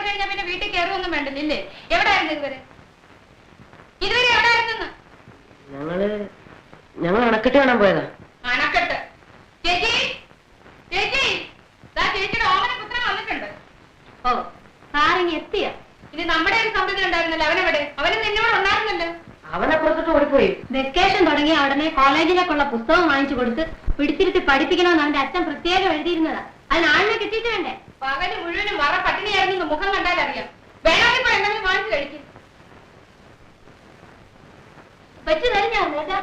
അടച്ചു കഴിഞ്ഞാൽ പിന്നെ വീട്ടിൽ കയറുമൊന്നും വേണ്ടല്ലേ എവിടെയായിരുന്നു ഇതുവരെ? ഇതുവരെ എവിടെയായിരുന്നു ഞങ്ങൾ ഞങ്ങൾ അണക്കെട്ട് കാണാൻ പോയതാ. അണക്കെട്ട്. ചേച്ചി? ചേച്ചി? ദാ ചേച്ചിയുടെ ഓമന പുത്രൻ വന്നിട്ടുണ്ട്. ഓ എത്തിയ. ഇനി നമ്മുടെ ഒരു സമ്മതി ഉണ്ടായിരുന്നല്ലോ അവനെവിടെ? അവന് നിന്നോട് ഉണ്ടായിരുന്നല്ലോ. അവനപ്പുറത്തോട്ട് ഓടിപ്പോയി. വെക്കേഷൻ തുടങ്ങിയ ഉടനെ കോളേജിലേക്കുള്ള പുസ്തകം വാങ്ങിച്ചു കൊടുത്ത് പിടിച്ചിരുത്തി പഠിപ്പിക്കണമെന്ന് അവന്റെ അച്ഛൻ പ്രത്യേകം എഴുതിയിരുന്നതാ. അതിന് ആളിനെ കിട്ടിയിട്ട് വേണ്ടേ? പകൽ മുഴുവനും മറ പട്ടിണിയായിരുന്നു മുഖം കണ്ടാൽ അറിയാം. വേണമെങ്കിൽ ഇപ്പൊ എന്തെങ്കിലും വാങ്ങിച്ചു കഴിക്കും. വെച്ച് കഴിഞ്ഞാ രാജാ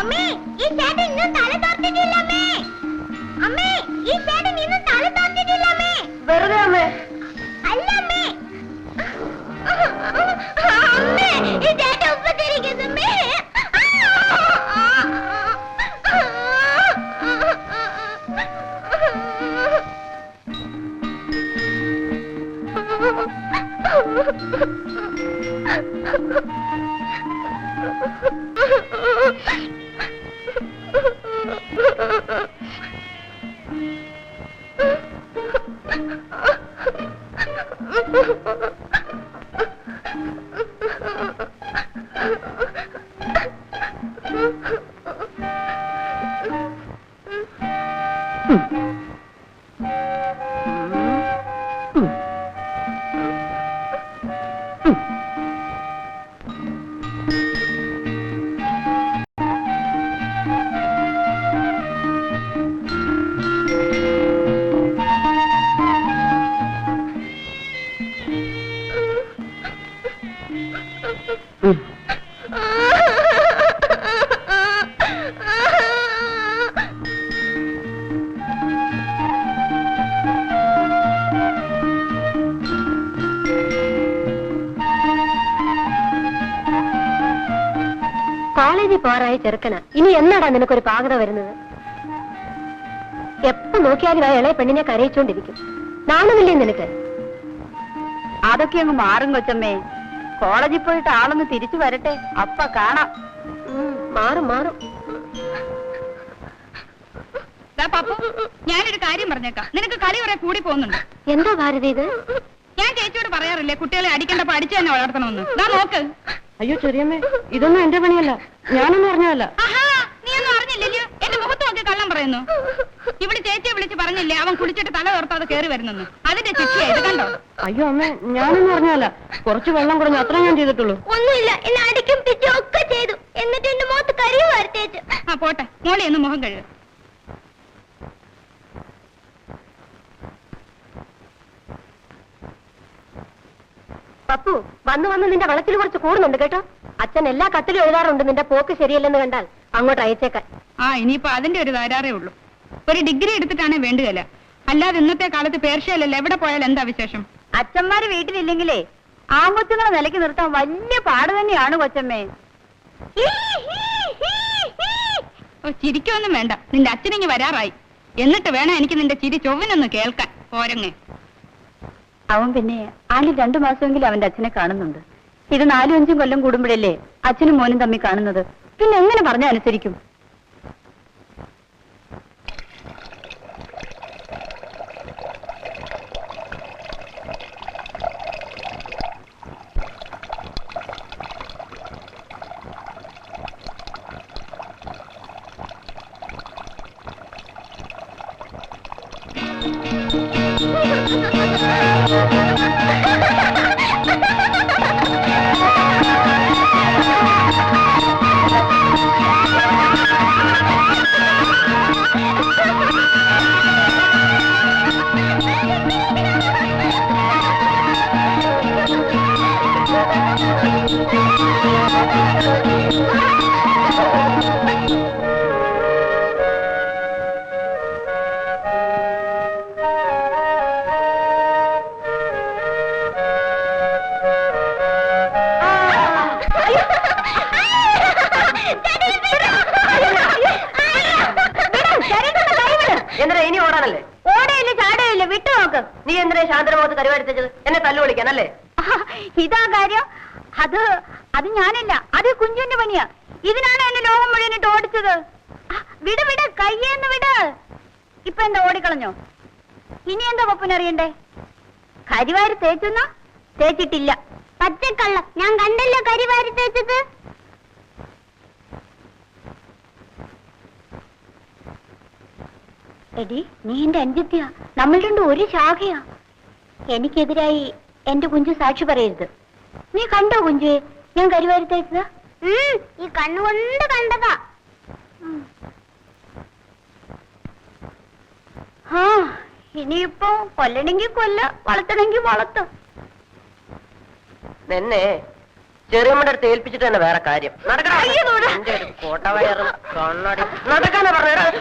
അമ്മേ ഈ ചേട്ടൻ ഇന്നും തല തോർത്തിട്ടില്ല അമ്മേ. അമ്മേ ഈ ചേട്ടൻ ഇന്നും തല തോർത്തിട്ടില്ല അമ്മേ. വെറുതെ അമ്മേ. കോളേജിൽ പോറായ ചെറുക്കന. ഇനി എന്നാടാ നിനക്കൊരു പാകത വരുന്നത്? എപ്പോ നോക്കിയാലും ആ ഇളയ പെണ്ണിനെ കരയിച്ചോണ്ടിരിക്കും. നാണമില്ലേ നിനക്ക്? അതൊക്കെ അങ്ങ് മാറും കൊച്ചമ്മേ. കോളേജിൽ പോയിട്ട് ആളൊന്ന് തിരിച്ചു വരട്ടെ. അപ്പ കാണാം. മാറും മാറും. പപ്പു ഞാനൊരു കാര്യം പറഞ്ഞേക്കാം. നിനക്ക് കളി കുറെ കൂടി പോകുന്നുണ്ട്. എന്താ ഭാരതി ഇത്? ഞാൻ ചേച്ചിയോട് പറയാറില്ലേ കുട്ടികളെ അടിക്കേണ്ടപ്പോ അടിച്ചു തന്നെ വളർത്തണമെന്ന്. നോക്ക്. അയ്യോ ചെറിയമ്മേ ഇതൊന്നും എന്റെ പണിയല്ല. ഞാനൊന്നും അറിഞ്ഞതല്ല. അറിഞ്ഞില്ലല്ലോ എന്റെ മുഖത്ത് നോക്കി കള്ളം പറയുന്നു. ഇവിടെ ചേച്ചിയെ വിളിച്ച് പറഞ്ഞില്ലേ അവൻ കുളിച്ചിട്ട് തല തോർത്താതെ കയറി വരുന്നെന്ന്. അതിന്റെ ശിക്ഷയാ ഇത് കണ്ടോ? അയ്യോ അമ്മേ ഞാനൊന്നും അറിഞ്ഞതല്ല. കുറച്ച് വെള്ളം കുറഞ്ഞു അത്ര ഞാൻ ചെയ്തിട്ടുള്ളൂ. ഒന്നുമില്ല എന്നെ അടിക്കും പിച്ചും ഒക്കെ ചെയ്തു. എന്നിട്ട് എന്റെ മുഖത്ത് കരിയും വരുത്തേച്ചു ആ പോട്ടെ. മോളെ ഒന്ന് മുഖം കഴുക. പപ്പു വന്ന് വന്ന് നിന്റെ വളത്തിൽ കുറച്ച് കൂടുന്നുണ്ട് കേട്ടോ. അച്ഛൻ എല്ലാ കത്തിലും എഴുതാറുണ്ട് നിന്റെ പോക്ക് ശരിയല്ലെന്ന് കണ്ടാൽ അങ്ങോട്ട് അയച്ചേക്കാൻ. ആ ഇനിയിപ്പോ അതിന്റെ ഒരു തരാറേ ഉള്ളൂ. ഒരു ഡിഗ്രി എടുത്തിട്ടാണ് വേണ്ടുകയില്ല അല്ലാതെ ഇന്നത്തെ കാലത്ത് പേർഷ്യയിലല്ല എവിടെ പോയാൽ എന്താ വിശേഷം? അച്ഛന്മാര് വീട്ടിലില്ലെങ്കിലേ ആൺകൊച്ചുങ്ങളെ നിലയ്ക്ക് നിർത്താൻ വലിയ പാട് തന്നെയാണ് കൊച്ചമ്മേ. ഓ ചിരിക്കൊന്നും വേണ്ട. നിന്റെ അച്ഛനിങ്ങി വരാറായി. എന്നിട്ട് വേണം എനിക്ക് നിന്റെ ചിരി ചൊവ്വിനൊന്ന് കേൾക്കാൻ. പോരങ്ങേ. അവൻ പിന്നെ ആണ്ടിൽ രണ്ടു മാസമെങ്കിലും അവന്റെ അച്ഛനെ കാണുന്നുണ്ട്. ഇത് നാലും അഞ്ചും കൊല്ലം കൂടുമ്പോഴല്ലേ അച്ഛനും മോനും തമ്മിൽ കാണുന്നത്? പിന്നെ എങ്ങനെ പറഞ്ഞ അനുസരിക്കും? എന്തിനാ ഇനി ഓടാനല്ലേ? ഓടയില്ല ചാടയില്ല. വിട്ടു നോക്ക്. നീ എന്തിനാ ശാന്തരമുഖത്ത് കരുവാടിച്ചത് എന്നെ തല്ലു വിളിക്കാനല്ലേ ഇതാ കാര്യം. അത് അത് ഞാനല്ല. അത് കുഞ്ഞിന്റെ പണിയാ. ഇതിനാണ് എന്നെ ലോകം മുഴുവനിട്ട് ഓടിച്ചത്. വിട് വിട്. കയ്യേന്ന് വിട്. ഇപ്പൊ എന്താ ഓടിക്കളഞ്ഞോ? ഇനി എന്താ പപ്പനറിയണ്ടേ കരിവാരി തേച്ചെന്നാ? തേച്ചിട്ടില്ല. പച്ചക്കള്ള. ഞാൻ കണ്ടല്ലോ കരിവാരി തേച്ചത്. എടി നീ എന്റെ അഞ്ചത്തിയാ നമ്മൾ രണ്ടും ഒരു ശാഖയാ. എനിക്കെതിരായി എന്റെ കുഞ്ചു സാക്ഷി പറയരുത്. നീ കണ്ടോ കുഞ്ചു ഞാൻ കരിവാരി തേച്ചത് ഈ കണ്ണുകൊണ്ട് കണ്ടതാ. ആ ഇനിയിപ്പോ കൊല്ലണെങ്കി കൊല്ല വളർത്തണെങ്കി വളർത്തും. ചെറിയമ്മയുടെ അടുത്ത് ഏൽപ്പിച്ചിട്ട് തന്നെ വേറെ കാര്യം. നടക്കടാ. അയ്യോ, നോടാ. നിന്റെ ഒരു കോട്ടവയറും കണ്ണാടി. നടക്കാനാ പറഞ്ഞത്.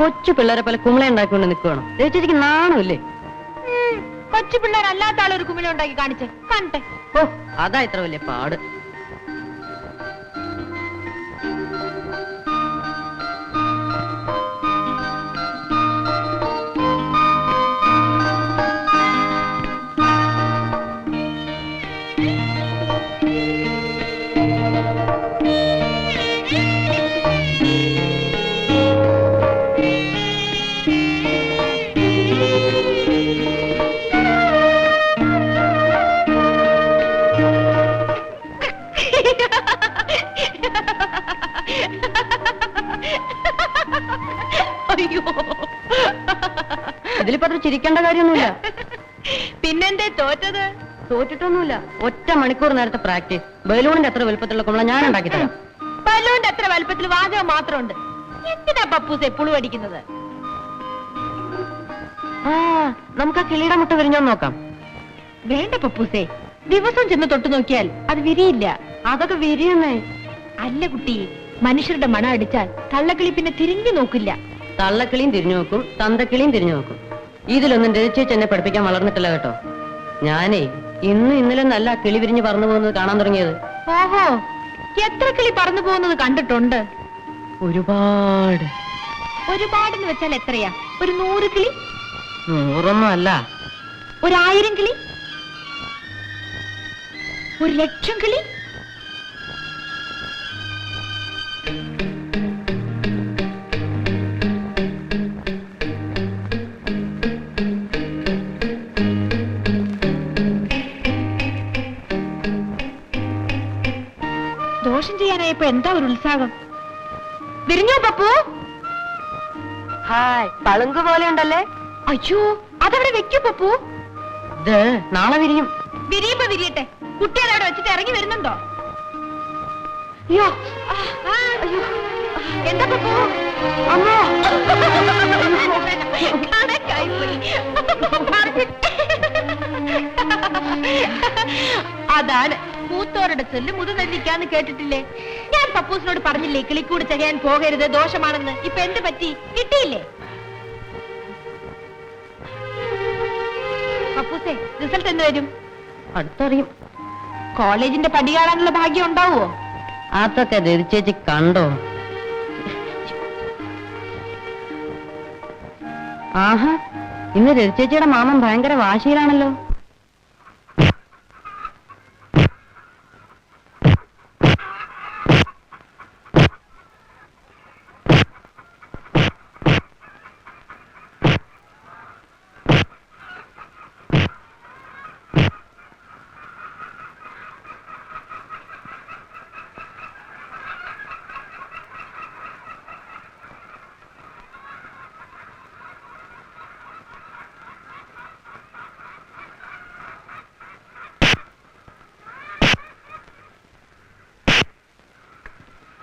കൊച്ചു പിള്ളേരെ പോലെ കുമിള ഉണ്ടാക്കിക്കൊണ്ട് നിൽക്കുകയാണോ ചേച്ചിക്ക് നാണമില്ലേ? കൊച്ചു പിള്ളേരല്ലാത്ത ആളൊരു കുമിള ഉണ്ടാക്കി കാണിച്ചേ. കാണട്ടെ ഓ അതാ ഇത്ര വലിയ പാട്. ഇതിലിപ്പോ അത് ചിരിക്കേണ്ട കാര്യമൊന്നുമില്ല. പിന്നെന്തേ തോറ്റത്? തോറ്റിട്ടൊന്നുമില്ല. ഒറ്റ മണിക്കൂർ നേരത്തെ പ്രാക്ടീസ്. ബലൂണിന്റെ അത്ര വലുപ്പത്തിലുള്ള കുമ്പള ഞാൻ ഉണ്ടാക്കി തരാം. ബലൂണിന്റെ അത്ര വലുപ്പത്തിൽ വാചകം മാത്രമുണ്ട്. എന്തിനാ പപ്പൂസ് എപ്പോഴും അടിക്കുന്നത്? ആ നമുക്ക് ആ കിളിയുടെ മുട്ട വിരിഞ്ഞോ നോക്കാം. വേണ്ട പപ്പൂസേ. ദിവസം ചെന്ന് തൊട്ടു നോക്കിയാൽ അത് വിരിയില്ല. അതൊക്കെ വിരിയുന്നേ. അല്ല കുട്ടി മനുഷ്യരുടെ മണം അടിച്ചാൽ തള്ളക്കിളി പിന്നെ തിരിഞ്ഞു നോക്കില്ല. തള്ളക്കിളിയും തിരിഞ്ഞു നോക്കും തന്തക്കിളിയും തിരിഞ്ഞു നോക്കും. ഇതിലൊന്നും രചിച്ച് എന്നെ പഠിപ്പിക്കാൻ വളർന്നിട്ടില്ല കേട്ടോ. ഞാനേ ഇന്ന് ഇന്നലെ നല്ല കിളി വിരിഞ്ഞ് പറന്നു പോകുന്നത് കാണാൻ തുടങ്ങിയത്. ഓഹോ എത്ര കിളി പറന്നു പോകുന്നത് കണ്ടിട്ടുണ്ട്. ഒരുപാട്. ഒരുപാടെന്ന് വെച്ചാൽ എത്രയാ? ഒരു നൂറ് കിളി? നൂറൊന്നും അല്ല. ഒരായിരം കിളി? ഒരു ലക്ഷം കിളി? ഒരു ഉത്സാഹം. വിരിഞ്ഞോ പപ്പു? ഹായ് പളുങ്ക് പോലെ ഉണ്ടല്ലേ? അയ്യോ അതവിടെ വെക്കൂ പപ്പു. നാളെ വിരിയും. വിരിയുമ്പോ വിരിയട്ടെ. കുട്ടി അതവിടെ വെച്ചിട്ട് ഇറങ്ങി വരുന്നുണ്ടോ? അയ്യോ. എന്താ പപ്പു? അമ്മോ. അതാണ് മൂത്തോരുടെ ചെല്ല് മുതുനെല്ലിക്കാന്ന് കേട്ടിട്ടില്ലേ? ഞാൻ പപ്പൂസിനോട് പറഞ്ഞില്ലേ കിളിക്കൂട് ചെയ്യാൻ പോകരുത് ദോഷമാണെന്ന്. ഇപ്പൊ എന്ത് പറ്റി? കിട്ടിയില്ലേ? പപ്പൂസേ റിസൾട്ട് എന്ന് വരും? അടുത്തറിയും. കോളേജിന്റെ പടി കാണാനുള്ള ഭാഗ്യം ഉണ്ടാവുമോ അതൊക്കെ ചേച്ചി കണ്ടോ? ആഹാ ഇന്ന് രതിച്ചേച്ചിയുടെ മാമൻ ഭയങ്കര വാശിയിലാണല്ലോ.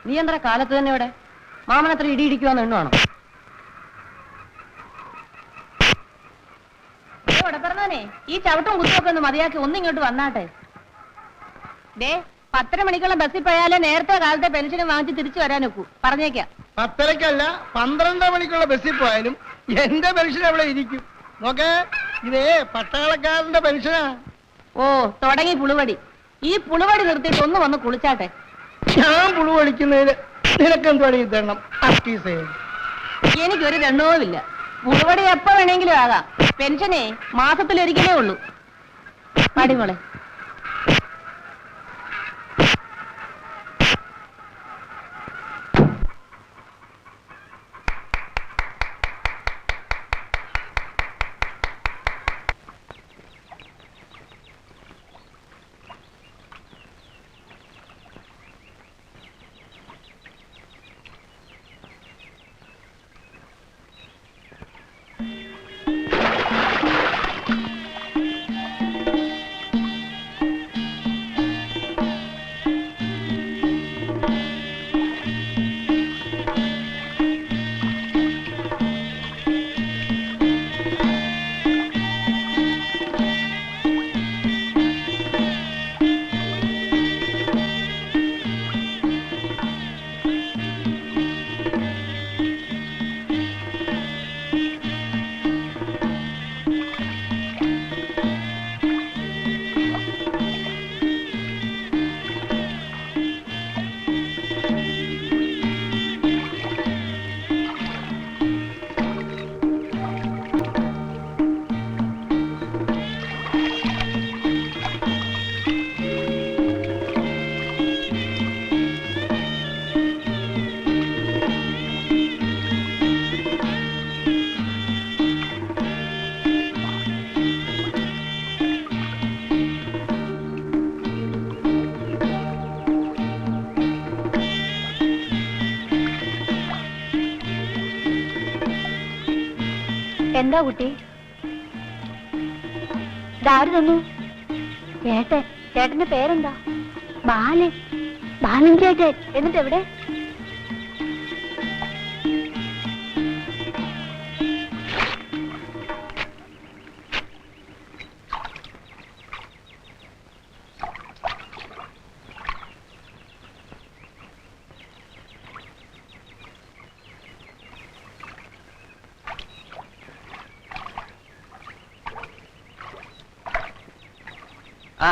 നീ എന്താ കാലത്ത് തന്നെ ഇവിടെ. മാമൻ അത്ര ഇടി ഇടിക്കുവാന്ന് എണ്ണുവാണോ? ഈ ചവിട്ടും കുത്തുമൊക്കെ ഒന്ന് മതിയാക്കി ഒന്നിങ്ങോട്ട് വന്നാട്ടെ. ദേ പത്തര മണിക്കുള്ള ബസ്സിൽ പോയാലേ നേരത്തെ കാലത്തെ പെൻഷൻ വാങ്ങിച്ച് തിരിച്ചു വരാൻ ഒക്കൂ പറഞ്ഞേക്കാം. പത്തരക്കല്ല പന്ത്രണ്ട് മണിക്കുള്ള ബസ്സിൽ പോയാലും എന്റെ പെൻഷൻ അവിടെ ഇരിക്കും. നോക്കേ ഇതേ പട്ടാളക്കാരന്റെ പെൻഷനാ. ഓ തുടങ്ങി പുളുവടി. ഈ പുളുവടി നിർത്തിയിട്ട് ഒന്ന് വന്ന് കുളിച്ചാട്ടെ. ഞാൻ പുളു കളിക്കുന്നതിന് നിനക്കെന്താണ് ഈ തരണം അക്കീസേ എനിക്കൊരു രണ്ടോവില്ല. പുളുവടി എപ്പോ വേണമെങ്കിലും ആകാം. പെൻഷനേ മാസത്തിലൊരിക്കലേ ഉള്ളൂ. പടിമോളെ എന്താ കുട്ടി? ഇതാര് തന്നു. ചേട്ടൻ ചേട്ടന്റെ പേരെന്താ? ബാലൻ. ബാലൻ ചേട്ടൻ. എന്നിട്ട് എവിടെ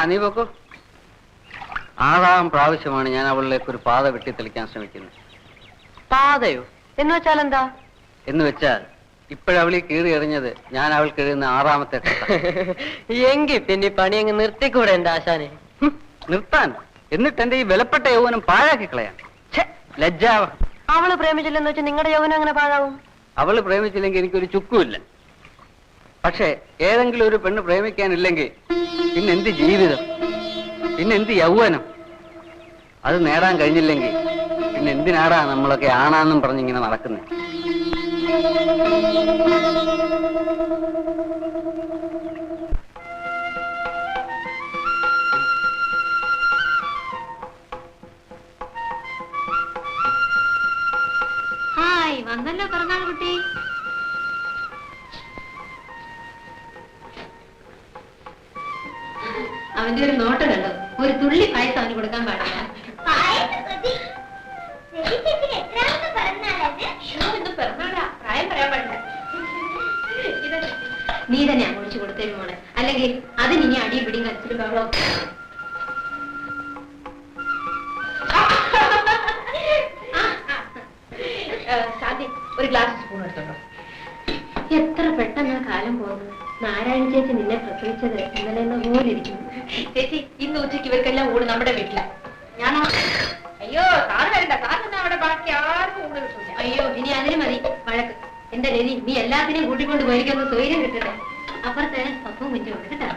നീ പോക്കോ. ആറാം പ്രാവശ്യമാണ് ഞാൻ അവളിലേക്ക് ഒരു പാത വെട്ടി തെളിക്കാൻ ശ്രമിക്കുന്നത്. പാതയോ? എന്ന് വെച്ചാൽ എന്താ? എന്ന് വെച്ചാൽ ഇപ്പോഴവളി കീറി എറിഞ്ഞത് ഞാൻ അവൾക്ക് എഴുതുന്ന ആറാമത്തെ എങ്കിൽ പിന്നെ പണി അങ്ങ് നിർത്തിക്കൂടെ എന്റെ ആശാനെ? നിർത്താൻ. എന്നിട്ട് എന്റെ ഈ വിലപ്പെട്ട യൗവനം പാഴാക്കി കളയാൻ. ലജ്ജാവ അവൾ പ്രേമിച്ചില്ലെന്ന് വെച്ചാൽ നിങ്ങളുടെ യൗവനം അങ്ങനെ പാഴാവും? അവൾ പ്രേമിച്ചില്ലെങ്കിൽ എനിക്കൊരു ചുക്കുമില്ല. പക്ഷേ ഏതെങ്കിലും ഒരു പെണ്ണ് പ്രേമിക്കാനില്ലെങ്കിൽ പിന്നെ എന്ത് ജീവിതം? പിന്നെന്ത് യൗവനം? അത് നേടാൻ കഴിഞ്ഞില്ലെങ്കിൽ പിന്നെ എന്തിനാടാ നമ്മളൊക്കെ ആണാന്നും പറഞ്ഞിങ്ങനെ നടക്കുന്നത് ഹായ് വന്നല്ലോ പിറന്നാൾ കുട്ടി. അവന്റെ ഒരു നോട്ടം കണ്ടോ? ഒരു തുള്ളി പായസം അവന് കൊടുക്കാൻ പാടില്ല. നീ തന്നെ അങ്ങോട്ട് കൊടുത്തേ മോളെ. അല്ലെങ്കിൽ അതിന് ഇനി അടിയും പിടിയും കലിച്ചിട്ട് ബഹളം ഒരു ഗ്ലാസ് സ്പൂൺ എടുത്തോട്ടോ. എത്ര പെട്ടെന്ന് കാലം പോകുന്നത്? നാരായണ ചേച്ചി നിന്നെ പ്രസവിച്ചത് ഇന്നലെ എന്ന പോലെ ഇരിക്കുന്നു. ചേച്ചി ഇന്ന് ഉച്ചയ്ക്ക് ഇവർക്കെല്ലാം ഊണ് നമ്മുടെ വീട്ടിലാ. ഞാനോ? അയ്യോ സാറ് വരണ്ട. സാറിന് അവിടെ ബാക്കി ആർക്കും ഊണ് കിട്ടില്ല അയ്യോ ഇനി അതിന് മതി. വഴക്ക്. എന്റെ ലതി നീ എല്ലാത്തിനെയും കൂട്ടിക്കൊണ്ട് പോയിരിക്കുന്ന സ്വൈര്യം കിട്ടട്ടെ. അപ്പുറത്തെ പപ്പും കുറ്റും ഉണ്ട് കേട്ടോ.